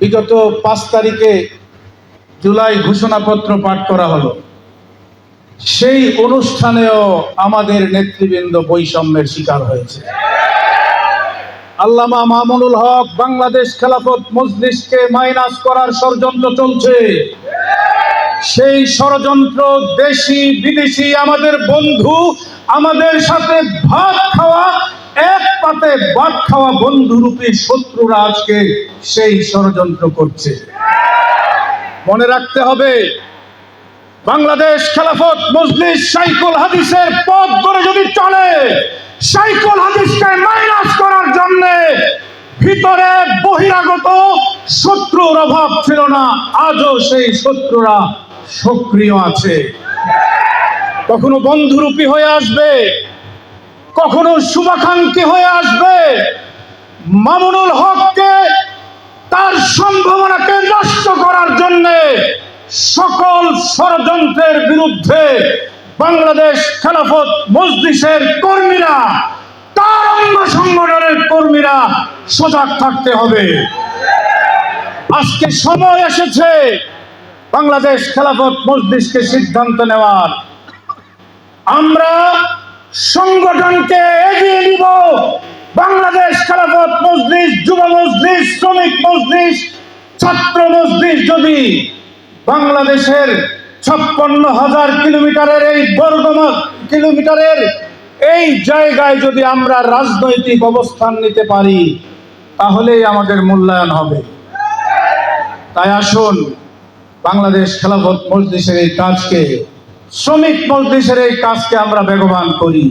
বিগত পাঁচ তারিখে জুলাই ঘোষণাপত্র পাঠ করা হলো। সেই অনুষ্ঠানেও আমাদের নেতৃবৃন্দ বৈষম্যের শিকার হয়েছে। আল্লামা মামুনুল হক বাংলাদেশ খেলাফত মজলিসকে মাইনাস করার ষড়যন্ত্র চলছে। সেই ষড়যন্ত্র দেশি বিদেশি আমাদের বন্ধু, আমাদের সাথে ভাত খাওয়া এক পাতে ভাত খাওয়া বন্ধুরূপী শত্রুরা আজকে সেই ষড়যন্ত্র করছে। মনে রাখতে হবে, বাংলাদেশ খেলাফত মজলিস সাইকুল হাদিসের পথ ধরে যদি চলে সাইকুল হাদিসকে মাইনাস করার জন্য ভিতরে বহিরাগত শত্রুর অভাব ছিল না, আজও সেই শত্রুরা সক্রিয় আছে। কখনো বন্ধুরূপী হয়ে আসবে কখনো শুভাকাঙ্ক্ষী হয়ে আসবে? মামুনুল হককে তার সম্ভাবনাকে নষ্ট করার জন্য সকল ষড়যন্ত্রের বিরুদ্ধে বাংলাদেশ খেলাফত মজলিসের কর্মীরা তার অঙ্গ সংগঠনের কর্মীরা সজাগ থাকতে হবে। আজকে সময় এসেছে বাংলাদেশ খেলাফত মজলিসকে সিদ্ধান্ত নেওয়ার। আমরা সংগঠনকে এগিয়ে নিব। বাংলাদেশ খেলাফত মজলিস, যুব মজলিস, শ্রমিক মজলিস, ছাত্র মজলিস যদি বাংলাদেশের ছাপ্পান্ন হাজার কিলোমিটারের এই বর্গ কিলোমিটারের এই জায়গায় যদি আমরা রাজনৈতিক অবস্থান নিতে পারি, তাহলেই আমাদের মূল্যায়ন হবে। তাই আসুন বাংলাদেশ খেলাফত মজলিসের এই কাজকে শ্রমিক মজলিসের এই কাজকে আমরা বেগবান করি।